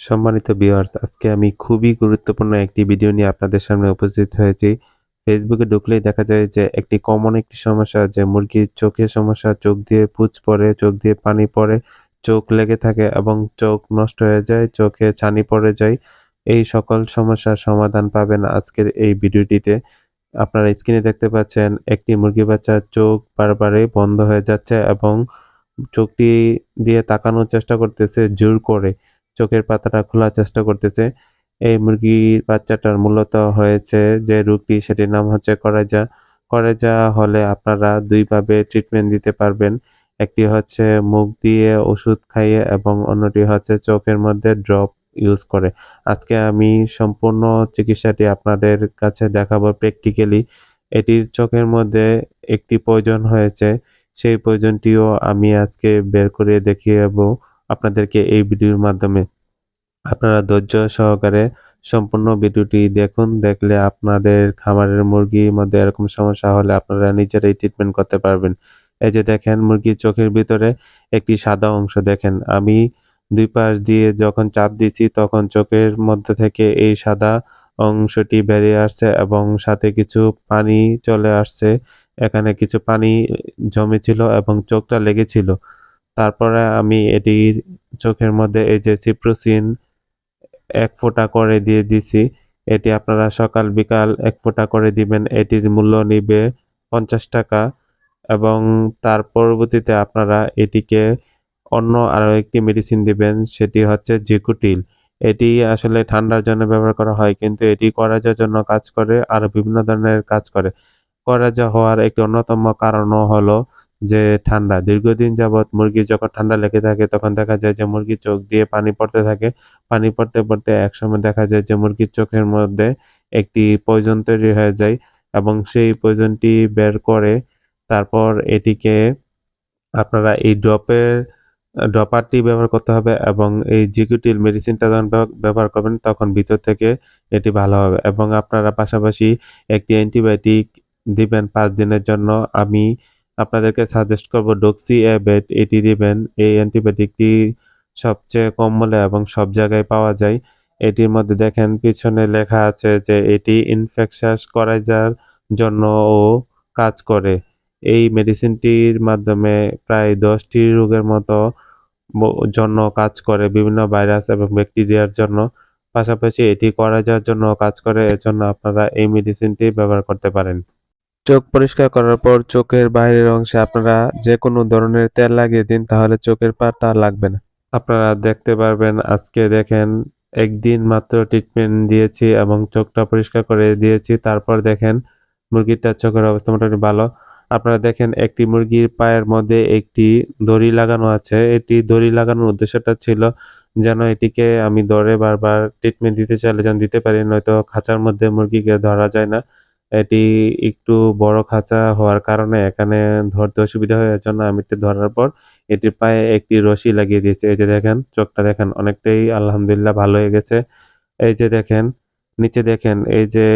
সম্মানিত ভিউয়ার্স আজকে আমি খুবই গুরুত্বপূর্ণ একটি ভিডিও নিয়ে আপনাদের সামনে উপস্থিত হয়েছি। ফেসবুকে ঢুকলেই দেখা যায় যে একটি কমন একটি সমস্যা যে মুরগির চোখের সমস্যা, চোখ দিয়ে পুঁজ পড়ে, চোখ দিয়ে পানি পড়ে, চোখ লেগে থাকে এবং চোখ নষ্ট হয়ে যায়, চোখে ছানি পড়ে যায়। এই সকল সমস্যার সমাধান পাবেন আজকের এই ভিডিওটিতে আপনারা স্ক্রিনে দেখতে পাচ্ছেন একটি মুরগি বাচ্চার চোখ বারবারে বন্ধ হয়ে যাচ্ছে এবং চোখটি দিয়ে তাকানোর চেষ্টা করতেছে জোর করে। চোখের পাতাটা খোলার চেষ্টা করতেছে। এই মুরগির বাচ্চাটার মূলত হয়েছে যে রোগটি সেটির নাম হচ্ছে করেজা। করেজা হলে আপনারা দুইভাবে ট্রিটমেন্ট দিতে পারবেন। একটি হচ্ছে মুখ দিয়ে ওষুধ খাইয়ে এবং অন্যটি হচ্ছে চোখের মধ্যে ড্রপ ইউজ করে। আজকে আমি সম্পূর্ণ চিকিৎসাটি আপনাদের কাছে দেখাবো প্র্যাকটিক্যালি এটির চোখের মধ্যে একটি প্রয়োজন হয়েছে। সেই প্রয়োজনটিও আমি আজকে বের করে দেখিয়ে আপনাদেরকে এই ভিডিওর মাধ্যমে। আপনারা ধৈর্য সহকারে সম্পূর্ণ ভিডিওটি দেখুন, দেখলে আপনাদের খামারের মুরগির মধ্যে এরকম সমস্যা হলে আপনারা নিজেরাই ট্রিটমেন্ট করতে পারবেন। এই যে দেখেন, মুরগির চোখের ভিতরে একটি সাদা অংশ দেখেন। আমি দুই পাশ দিয়ে যখন চাপ দিচ্ছি তখন চোখের মধ্যে থেকে এই সাদা অংশটি বেরিয়ে আসছে এবং সাথে কিছু পানি চলে আসছে। এখানে কিছু পানি জমেছিল এবং চোখটা লেগেছিল। তারপরে আমি এটির চোখের মধ্যে এই যে সিপ্রোসিন এক ফোঁটা করে দিয়ে দিছি। এটি আপনারা সকাল, বিকাল এক ফোঁটা করে দিবেন। এটির মূল্য নিবে পঞ্চাশ টাকা এবং তার পরবর্তীতে আপনারা এটিকে অন্য আরও একটি মেডিসিন দিবেন, সেটি হচ্ছে জিকুটিল এটি আসলে ঠান্ডার জন্য ব্যবহার করা হয়, কিন্তু এটি করাজের জন্য কাজ করে আরও বিভিন্ন ধরনের কাজ করে। করাজা হওয়ার একটি অন্যতম কারণও হলো যে ঠান্ডা। দীর্ঘদিন যাবৎ মুরগি যখন ঠান্ডা লেগে থাকে, তখন দেখা যায় যে মুরগির চোখ দিয়ে পানি পড়তে থাকে। পানি পড়তে পড়তে একসময় দেখা যায় যে মুরগির চোখের মধ্যে একটি পয়জন তৈরি হয়ে যায় এবং সেই পয়জনটি বের করে তারপর এটিকে আপনারা এই ড্রপের, ড্রপারটি ব্যবহার করতে হবে এবং এই জিকুটিল মেডিসিনটা যখন ব্যবহার করবেন তখন ভিতর থেকে এটি ভালো হবে এবং আপনারা পাশাপাশি একটি অ্যান্টিবায়োটিক দিবেন পাঁচ দিনের জন্য। আমি আপনাদেরকে সাজেস্ট করব ডক্সি অ্যাবেট এটি দিবেন এই অ্যান্টিবায়োটিকটি সবচেয়ে কম মূল্যে এবং সব জায়গায় পাওয়া যায়। এটির মধ্যে দেখেন পিছনে লেখা আছে যে এটি ইনফেকশাস করাইজার জন্য ও কাজ করে। এই মেডিসিনটির মাধ্যমে প্রায় দশটি রোগের মতো জন্য কাজ করে, বিভিন্ন ভাইরাস এবং ব্যাকটেরিয়ার জন্য। পাশাপাশি এটি করা যাওয়ার জন্য কাজ করে, এজন্য আপনারা এই মেডিসিনটি ব্যবহার করতে পারেন। চোখ পরিষ্কার করার পর চোখের বাইরের অংশে আপনারা যে কোনো ধরনের তেল লাগিয়ে দিন, তাহলে চোখের পাতা লাগবে না। আপনারা দেখতে পারবেন, আজকে দেখেন একদিন মাত্র ট্রিটমেন্ট দিয়েছি এবং চোখটা পরিষ্কার করে দিয়েছি। তারপর দেখেন মুরগিটার চোখের অবস্থা মোটামুটি ভালো। আপনারা দেখেন একটি মুরগির পায়ের মধ্যে একটি দড়ি লাগানো আছে। এটি দড়ি লাগানোর উদ্দেশ্যটা ছিল যেন এটিকে আমি ধরে বারবার ট্রিটমেন্ট দিতে চাইলে যেন দিতে পারি, নয়তো খাঁচার মধ্যে মুরগিকে ধরা যায় না। এটি একটু বড় খাঁচা হওয়ার কারণে এখানে ধরতে অসুবিধা হয় জন্য আমি ধরার পর এটির পায়ে একটি রশি লাগিয়ে দিয়েছি। এই যে দেখেন, চোখটা দেখেন, অনেকটাই আলহামদুলিল্লাহ ভালো হয়ে গেছে। এই যে দেখেন, নিচে দেখেন, এই যে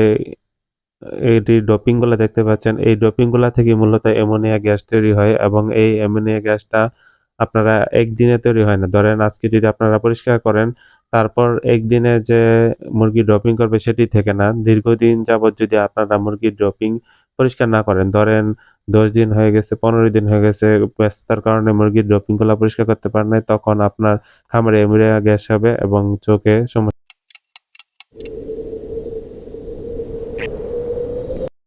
এটি ডোপিংগুলো দেখতে পাচ্ছেন। এই ডোপিংগুলো থেকে মূলত অ্যামোনিয়া গ্যাস তৈরি হয় এবং এই অ্যামোনিয়া গ্যাসটা আপনারা একদিনে তৈরি হয় না। ধরেন আজকে যদি আপনারা পরিষ্কার করেন তারপর একদিনে যে মুরগি ড্রপিং করবে সেটি থেকে না। দীর্ঘদিন যাবৎ যদি আপনারা মুরগির ড্রপিং পরিষ্কার না করেন, ধরেন দশ দিন হয়ে গেছে, পনেরো দিন হয়ে গেছে, ব্যস্ততার কারণে মুরগির ড্রপিংগুলো পরিষ্কার করতে পারেন তখন আপনার খামারে অ্যামোনিয়া গ্যাস হবে এবং চোখে সমস্যা